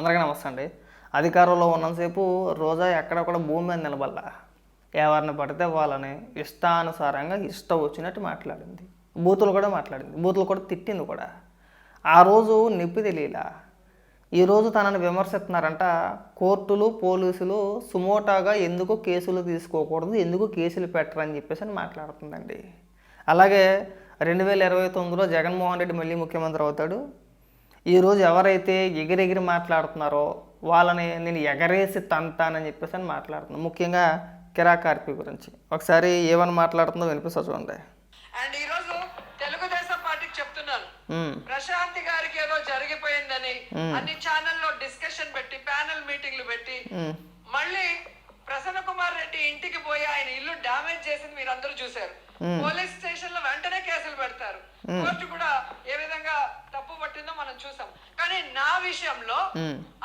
అందరికీ నమస్తే అండి. అధికారంలో ఉన్నంతసేపు రోజా ఎక్కడ కూడా భూమి మీద నిలబడాల. ఎవరిని పడితే వాళ్ళని ఇష్టానుసారంగా ఇష్టం వచ్చినట్టు మాట్లాడింది. బూతులు కూడా మాట్లాడింది. బూతులు కూడా తిట్టింది కూడా. ఆ రోజు నొప్పి తెలియలా. ఈరోజు తనని విమర్శిస్తున్నారంట కోర్టులు పోలీసులు సుమోటాగా ఎందుకు కేసులు తీసుకోకూడదు ఎందుకు కేసులు పెట్టరని చెప్పేసి అని మాట్లాడుతుందండి. అలాగే రెండు వేల ఇరవై తొమ్మిదిలో జగన్మోహన్ రెడ్డి మళ్ళీ ముఖ్యమంత్రి అవుతాడు. ఈరోజు ఎవరైతే ఎగిరెగిరి మాట్లాడుతున్నారో వాళ్ళని నేను ఎగరేసి తంతానని చెప్పేసి అని మాట్లాడుతున్నాను. ముఖ్యంగా కిరా కార్పి గురించి. ఒకసారి ఏమని మాట్లాడుతుందో వినిపిస్తా చూడండి. అండ్ ఈ రోజు తెలుగుదేశం పార్టీకి చెప్తున్నాను. ప్రశాంతి గారికి ఏదో జరిగిపోయిందని అన్ని ఛానల్లో డిస్కషన్ పెట్టి ప్యానెల్ మీటింగ్లు పెట్టి మళ్ళీ ప్రసన్న కుమార్ రెడ్డి ఇంటికి పోయి ఆయన ఇల్లు డామేజ్ చేసింది మీరు అందరూ చూశారు పోలీస్ స్టేషన్లో వెంటనే కేసులు పెడతారు. కోర్టు కూడా ఏ విధంగా తప్పు పట్టిందో మనం చూసాం. కానీ నా విషయంలో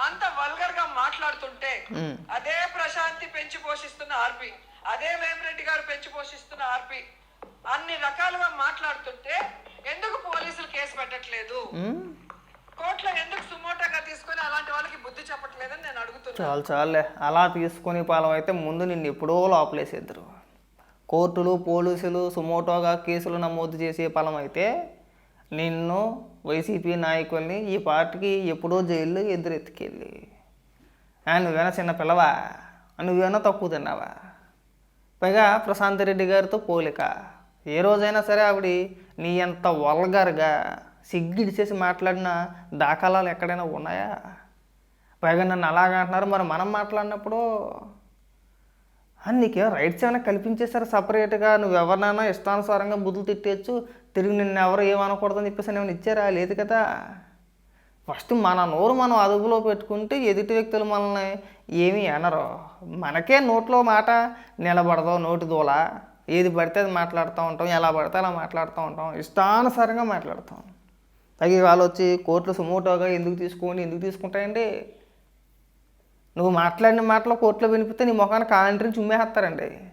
అంత వల్గర్గా మాట్లాడుతుంటే. అదే ప్రశాంతి పెంచి పోషిస్తున్న ఆర్పి అదే వేమిరెడ్డి గారు పెంచి పోషిస్తున్న ఆర్పి అన్ని రకాలుగా మాట్లాడుతుంటే ఎందుకు పోలీసులు కేసు పెట్టట్లేదు. కోర్టులో ఎందుకు సుమోటోగా తీసుకొని అలాంటి వాళ్ళకి బుద్ధి చెప్పట్లేదని నేను అడుగుతున్నాను. చాలు చాలులే. అలా తీసుకునే పాలం అయితే ముందు నిన్ను ఎప్పుడో లోపలేసేద్దరు. కోర్టులు పోలీసులు సుమోటోగా కేసులు నమోదు చేసే ఫలం అయితే నిన్ను వైసీపీ నాయకుల్ని ఈ పార్టీకి ఎప్పుడో జైల్లో ఎదురెత్తుకెళ్ళి. ఆ, నువ్వేనా చిన్న పిల్లవా? నువ్వేనా తక్కువ తిన్నావా? పైగా ప్రశాంత్ రెడ్డి గారితో పోలిక. ఏ రోజైనా సరే ఆవిడ నీ అంత వల్గర్గా సిగ్గిడిచేసి మాట్లాడిన దాఖలాలు ఎక్కడైనా ఉన్నాయా? పైగా నన్ను అలాగా అంటున్నారు మరి మనం మాట్లాడినప్పుడు. నీకేం రైట్స్ ఏమైనా కల్పించేశారు సపరేట్గా? నువ్వు ఎవరినైనా ఇష్టానుసారంగా బుద్ధులు తిట్టేయచ్చు. తిరిగి నిన్ను ఎవరు ఏమనకూడదని చెప్పేసి ఏమైనా ఇచ్చారా? లేదు కదా. ఫస్ట్ మన నోరు మనం అదుపులో పెట్టుకుంటే ఎదుటి వ్యక్తులు మనల్ని ఏమీ అనరు. మనకే నోట్లో మాట నిలబడదు నోటి దూల. ఏది పడితే అది మాట్లాడుతూ ఉంటాం ఎలా పడితే అలా మాట్లాడుతూ ఉంటాం ఇష్టానుసారంగా మాట్లాడతాం. తగి వాళ్ళు వచ్చి కోర్టులు సుమోటోగా ఎందుకు తీసుకోండి ఎందుకు తీసుకుంటాయండి? నువ్వు మాట్లాడిన మాటలో కోర్టులో వినిపిస్తే నీ ముఖాన్ని కాలంటరిని చుమ్మేస్తారండి.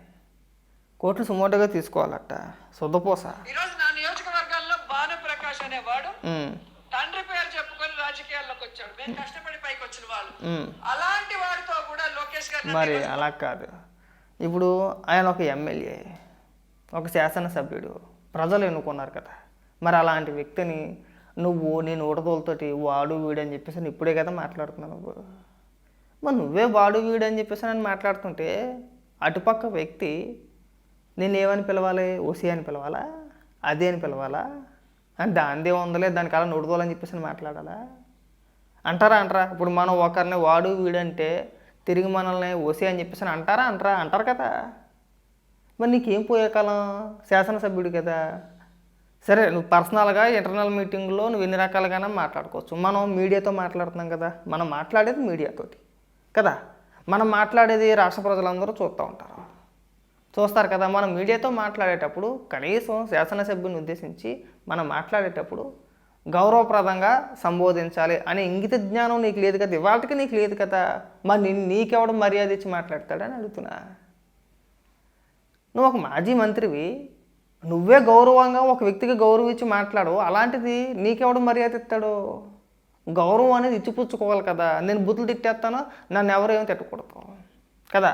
కోర్టులు సుమోటోగా తీసుకోవాలట. శుద్ధపోస ఈ రోజు నా నియోజకవర్గాల్లో భానుప్రకాష్ అనేవాడు తండ్రి పేరు చెప్పుకొని రాజకీయాల్లోకి వచ్చాడు. మేము కష్టపడి పైకి వచ్చిన వాళ్ళు. అలాంటి వాడితో కూడా లోకేష్ గారు మరి అలా కాదు. ఇప్పుడు ఆయన ఒక ఎమ్మెల్యే ఒక శాసనసభ్యుడు. ప్రజలు ఎన్నుకున్నారు కదా. మరి అలాంటి వ్యక్తిని నువ్వు నేను ఊడతోలతోటి వాడు వీడు అని చెప్పేసి నేను ఇప్పుడే కదా మాట్లాడుతున్నావు నువ్వు. మరి నువ్వే వాడు వీడు అని చెప్పేసి నేను మాట్లాడుతుంటే అటుపక్క వ్యక్తి నేను ఏమని పిలవాలి? ఓసి అని పిలవాలా? అదే అని పిలవాలా? అని దానిదే ఉందలే దానికి అలా నోడుదోలని చెప్పేసి మాట్లాడాలా? అంటారా అంటారా? ఇప్పుడు మనం ఒకరిని వాడు వీడంటే తిరిగి మనల్ని ఓసి అని చెప్పేసి అంటారా అంటారా? అంటారు కదా. మరి నీకేం పోయే కాలం? శాసనసభ్యుడు కదా. సరే నువ్వు పర్సనల్గా ఇంటర్నల్ మీటింగ్లో నువ్వు ఎన్ని రకాలుగానే మాట్లాడుకోవచ్చు. మనం మీడియాతో మాట్లాడుతున్నాం కదా. మనం మాట్లాడేది మీడియాతోటి. కదా? మనం మాట్లాడేది రాష్ట్ర ప్రజలందరూ చూస్తూ ఉంటారు. చూస్తారు కదా మనం మీడియాతో మాట్లాడేటప్పుడు కనీసం శాసనసభ్యుని ఉద్దేశించి మనం మాట్లాడేటప్పుడు గౌరవప్రదంగా సంబోధించాలి అనే ఇంగిత జ్ఞానం నీకు లేదు కదా ఇవాళకి నీకు లేదు కదా మరి నిన్ను మర్యాద ఇచ్చి మాట్లాడతాడని అడుగుతున్నా. నువ్వు ఒక మాజీ మంత్రివి నువ్వే గౌరవంగా ఒక వ్యక్తికి గౌరవం ఇచ్చి మాట్లాడు అలాంటిది నీకెవడు మర్యాద ఇస్తాడు? గౌరవం అనేది ఇచ్చిపుచ్చుకోవాలి కదా నేను బుద్ధులు తిట్టేస్తాను నన్ను ఎవరు ఏమో తిట్టకూడదు కదా?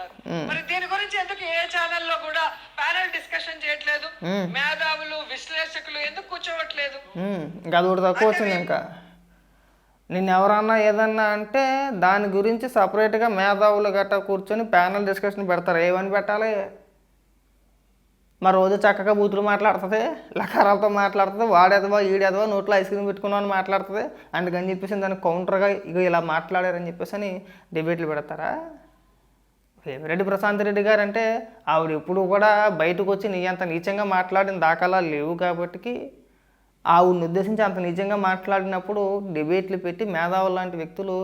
మాట్లాడిస్తున్నారు మరి దీని గురించి ఎందుకు ఏ ఛానల్లో కూడా ప్యానెల్ డిస్కషన్ చేయట్లేదు? మేధావులు విశ్లేషకులు ఎందుకు కూర్చోవట్లేదు? ఇంకా అది తక్కువ వచ్చింది ఇంకా. నిన్ను ఎవరన్నా ఏదన్నా అంటే దాని గురించి సపరేట్గా మేధావులు గట్టా కూర్చొని ప్యానల్ డిస్కషన్ పెడతారు? ఏమని పెట్టాలి? మరి రోజు చక్కగా బూతులు మాట్లాడుతుంది లకారాలతో మాట్లాడుతుంది వాడేదవా ఈడేదవా నోట్లో ఐస్ క్రీమ్ పెట్టుకున్నావు అని మాట్లాడుతుంది. అందుకని చెప్పేసి దానికి కౌంటర్గా ఇక ఇలా మాట్లాడారని చెప్పేసి అని డిబేట్లు పెడతారా? వేమిరెడ్డి ప్రశాంత్ రెడ్డి గారు అంటే ఆవిడ ఎప్పుడు కూడా బయటకు వచ్చి నీ అంత నీచంగా మాట్లాడిన దాఖలా లేవు కాబట్టి ఆవిడని ఉద్దేశించి అంత నిజంగా మాట్లాడినప్పుడు డిబేట్లు పెట్టి మేధావులు లాంటి వ్యక్తులు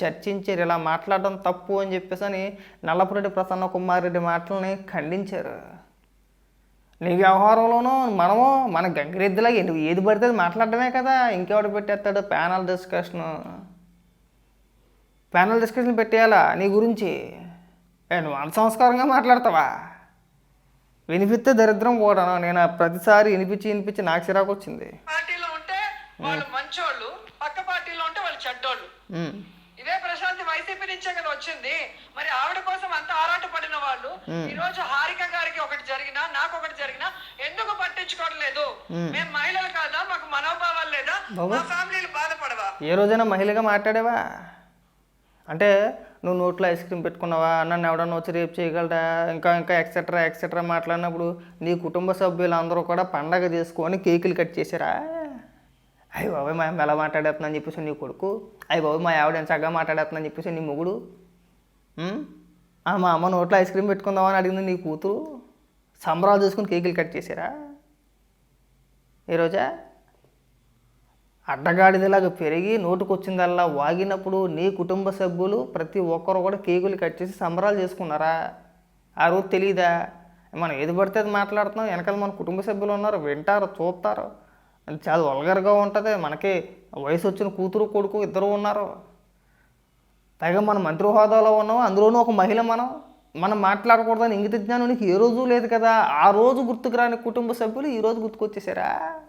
చర్చించారు ఇలా మాట్లాడడం తప్పు అని చెప్పేసి అని నల్లపురెడ్డి ప్రసన్న కుమార్ రెడ్డి మాటలని ఖండించారు. నీ వ్యవహారంలోనూ మనము మన గంగిరెద్దులాగా నువ్వు ఏది పడితే అది మాట్లాడడమే కదా ఇంకెవడు పెట్టేస్తాడు ప్యానల్ డిస్కషన్? ప్యానల్ డిస్కషన్ పెట్టేయాలా నీ గురించి? నువ్వు అంత సంస్కారంగా మాట్లాడతావా? వినిపిస్తే దరిద్రం కూడా నేను ప్రతిసారి వినిపించి వినిపించి నాకు చిరాకు వచ్చింది. పార్టీలో ఉంటే వాళ్ళు మంచోళ్ళు పక్క పార్టీలో చెడ్డోళ్ళు. ఉమ్, ఇదే ప్రశాంతి వైసీపీ నుంచే కదా వచ్చింది. మరి ఆవిడ కోసం అంత ఆరాట పడిన వాళ్ళు ఈ రోజు హారిక గారికి ఒకటి జరిగినా నాకు ఒకటి జరిగినా ఎందుకు పట్టించుకోవడం లేదు? మేము. మహిళలు కాదా? మాకు మనోభావాలు లేదా? మా ఫ్యామిలీలు బాధపడవా? ఏ రోజైనా మహిళగా మాట్లాడావా? అంటే నువ్వు నోట్లో ఐస్ క్రీమ్ పెట్టుకున్నావా? నన్ను ఎవడన్నా వచ్చి రేపు చేయగలరా? ఇంకా ఇంకా ఎక్సెట్రా ఎక్సెట్రా మాట్లాడినప్పుడు నీ కుటుంబ సభ్యులందరూ కూడా పండగ చేసుకొని కేకులు కట్ చేశారా? అయ్యి బాబాయ్ మా అమ్మ ఎలా మాట్లాడేస్తుందని చెప్పేసి నీ కొడుకు. అయ్యి బాబాయ్ మా ఆవిడ చక్కగా మాట్లాడేస్తుందని చెప్పేసి నీ మొగుడు. ఆ, మా అమ్మ నోట్లో ఐస్ క్రీమ్ పెట్టుకుందామని అడిగింది నీ కూతురు. సంబరాలు చూసుకుని కేకులు కట్ చేశారా? ఈరోజా అడ్డగాడిదలాగా పెరిగి నోటుకొచ్చిందల్లా వాగినప్పుడు నీ కుటుంబ సభ్యులు ప్రతి ఒక్కరు కూడా కేకులు కట్ చేసి సంబరాలు చేసుకున్నారా? ఆ రోజు తెలియదా మనం ఏది పడితే అది మాట్లాడుతున్నాం వెనకాల మన కుటుంబ సభ్యులు ఉన్నారు వింటారు చూస్తారు. చాలా వల్గర్గా ఉంటుంది మనకి వయసు వచ్చిన కూతురు కొడుకు ఇద్దరు ఉన్నారు. పైగా మన మంత్రి హోదాలో ఉన్నాం అందులోనూ ఒక మహిళ మనం. మనం మాట్లాడకూడదని ఇంగిత జ్ఞానం నీకు ఏ రోజు లేదు కదా? ఆ రోజు గుర్తుకు రాని కుటుంబ సభ్యులు ఈరోజు గుర్తుకొచ్చేసారా?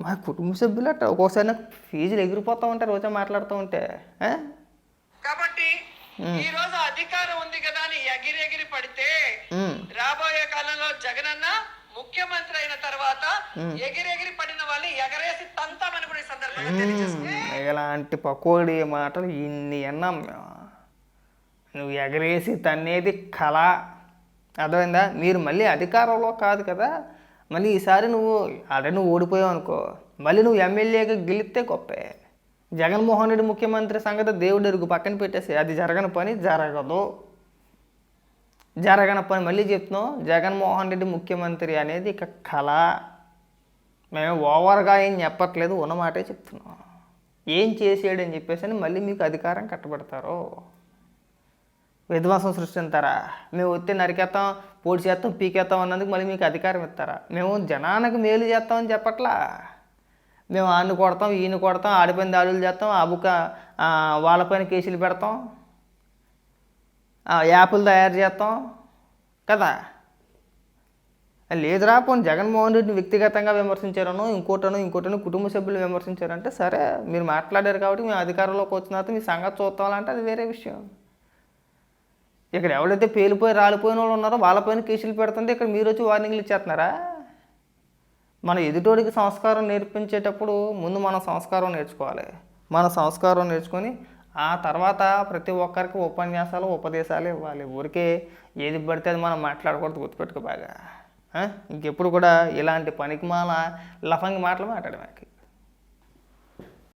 మా కుటుంబ సభ్యులు అట్ట ఒక్కోసారి నాకు ఫీజులు ఎగిరిపోతూ ఉంటాయి రోజా మాట్లాడుతూ ఉంటే? కాబట్టి ఈ రోజు అధికారం ఉంది కదా అని ఎగిరి ఎగిరి పడితే రాబోయే కాలంలో జగనన్న ముఖ్యమంత్రి అయిన తర్వాత ఎగిరి ఎగిరి పడిన వాళ్ళని ఎగరేసి తంతామని కూడా సందర్భంగా ఇలాంటి పకోడీ మాటలు ఇన్ని అన్నాం నువ్వు ఎగరేసి తన్నేది కళ. అర్థమైందా? మీరు మళ్ళీ అధికారంలో కాదు కదా. మళ్ళీ ఈసారి నువ్వు ఆల్రెడీ నువ్వు ఓడిపోయావు అనుకో మళ్ళీ నువ్వు ఎమ్మెల్యేగా గెలిస్తే గొప్పే. జగన్మోహన్ రెడ్డి ముఖ్యమంత్రి సంగతి దేవుడు ఎరుగు పక్కన పెట్టేసి అది జరగని పని జరగదు. జరగని పని మళ్ళీ చెప్తున్నాం జగన్మోహన్ రెడ్డి ముఖ్యమంత్రి అనేది ఇక కళ. మేము ఓవర్గా ఏం చెప్పట్లేదు ఉన్న మాటే చెప్తున్నాం. ఏం చేసాడని చెప్పేసి అని మళ్ళీ మీకు అధికారం కట్టబెడతారు. విధ్వంసం సృష్టిస్తారా మేము వస్తే నరికేస్తాం పోటీ చేస్తాం పీకేస్తాం అన్నందుకు మళ్ళీ మీకు అధికారం ఇస్తారా? మేము జనానికి మేలు చేస్తామని చెప్పట్లా? మేము ఆడిని కొడతాం ఈయన కొడతాం ఆడిపోయిన దాడులు చేస్తాం అబుక వాళ్ళపైన కేసులు పెడతాం యాపులు యాప్లు తయారు చేస్తాం కదా? లేదురా పోనీ జగన్మోహన్ రెడ్డిని వ్యక్తిగతంగా విమర్శించారనో ఇంకోటనో ఇంకోటనో కుటుంబ సభ్యులు విమర్శించారంటే సరే మీరు మాట్లాడారు కాబట్టి మేము అధికారంలోకి వచ్చిన తర్వాత మీ సంగతి చూస్తామంటే అది వేరే విషయం. ఇక్కడ ఎవరైతే పేలిపోయి రాలిపోయిన వాళ్ళు ఉన్నారో వాళ్ళపైన కేసులు పెడుతుంటే ఇక్కడ మీరు వచ్చి వార్నింగ్లు ఇచ్చేస్తున్నారా? మన ఎదుటోడికి సంస్కారం నేర్పించేటప్పుడు ముందు మనం సంస్కారం నేర్చుకోవాలి. మన సంస్కారం నేర్చుకొని ఆ తర్వాత ప్రతి ఒక్కరికి ఉపన్యాసాలు ఉపదేశాలు ఇవ్వాలి. ఊరికే ఏది పడితే అది మనం మాట్లాడకూడదు గుర్తుపెట్టుకో బాగా. ఇంకెప్పుడు కూడా ఇలాంటి పనికిమాల లఫంగి మాటలు మాట్లాడమాకి.